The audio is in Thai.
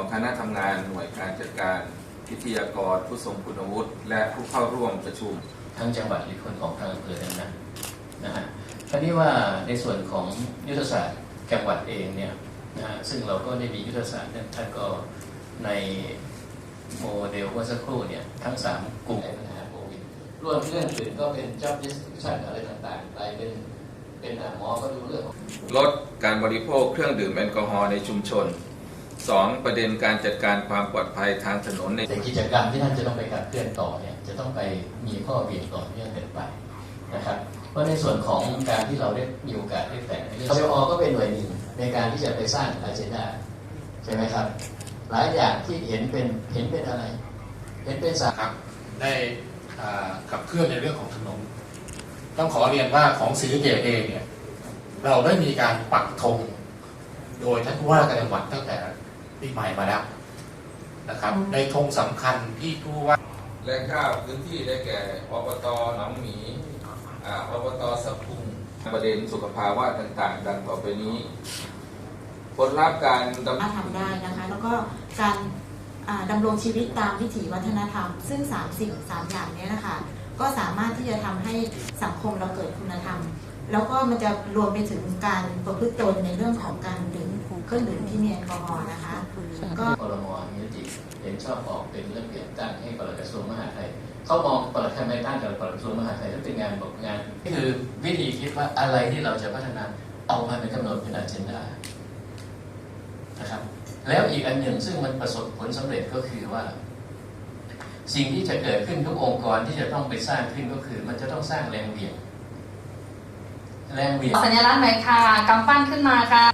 ของคณะทำงานหน่วยการจัดการวิทยากรผู้ทรงคุณวุฒิและผู้เข้าร่วมประชุม ทั้งจังหวัดหรือคนของทางอำเภอนั้นนะนะฮะคราวนี้ว่าในส่วนของยุทธศาสตร์จังหวัดเองเนี่ยนะฮะซึ่งเราก็ได้มียุทธศาสตร์เนี่ยท่านก็ในโมเดลเมื่อสักครู่เนี่ยทั้งสามกลุ่มในปัญหาโควิดรวมเรื่องอื่นก็เป็น job description อะไรต่างๆ ไปเป็นเป็นอะหมอก็ดูเรื่องของลดการบริโภคเครื่องดื่มแอลกอฮอล์ในชุมชน 2. ประเด็นการจัดการความปลอดภัยทางถนนในแต่กิจกรรมที่ท่านจะต้องไปขับเคลื่อนต่อเนี่ยจะต้องไปมีข้อเบี่ยงต่อเนื่องกันไปนะครับเพราะในส่วนของการที่เราได้มีโอกาสได้แตะในเรื่องคอก็เป็นหน่วยหนึ่งในการที่จะไปสร้างอาเจนดาใช่ไหมครับ หลายอย่างที่เห็นเป็นเห็นเป็นอะไร เห็นเป็นสานะครับได้อ่าขับเคลื่อนในเรื่องของถนนต้องขอเรียนว่าของศรีสะเกษเองเนี่ยเราได้มีการปักธงโดยท่านผู้ว่าการจังหวัดตั้งแต่ ปีใหม่มาแล้วนะครับ ในธงสำคัญที่ผู้ว่าและเก้าพื้นที่ได้แก่อบตหนองหมีอ่าอบตสะพุงประเด็นสุขภาวะต่างๆ ดังต่อไปนี้ ผลลัพธ์การดำ สามารถทำได้นะคะ แล้วก็การอ่าดำรงชีวิตตามวิถีวัฒนธรรม ซึ่ง 3 สิ่ง3อย่างเนี้ยนะคะ ก็สามารถที่จะทำให้สังคมเราเกิดคุณธรรม แล้วก็มันจะรวมไปถึงการประพฤติตนในเรื่องของการดื่ม เครื่องดื่มที่มีแอลกอฮอล์นะคะ ก็คอรมอมีมติเห็นชอบออกเป็นระเบียบตั้งให้ปลัดกระทรวงมหาดไทยเขามองปลัดทำไมตั้งกับปลัดกระทรวงมหาดไทยแล้วเป็นงานบอกงานนี่คือวิธีคิดว่าอะไรที่เราจะพัฒนาเอามาเป็นกำหนดเป็นอาเจนดานะครับแล้วอีกอันหนึ่งซึ่งมันประสบผลสำเร็จก็คือว่า สิ่งที่จะเกิดขึ้นทุกองค์กรที่จะต้องไปสร้างขึ้นก็คือ มันจะต้องสร้างแรงเหวี่ยงแรงเหวี่ยงสัญลักษณ์หน่อยค่ะกำปั้นขึ้นมาค่ะ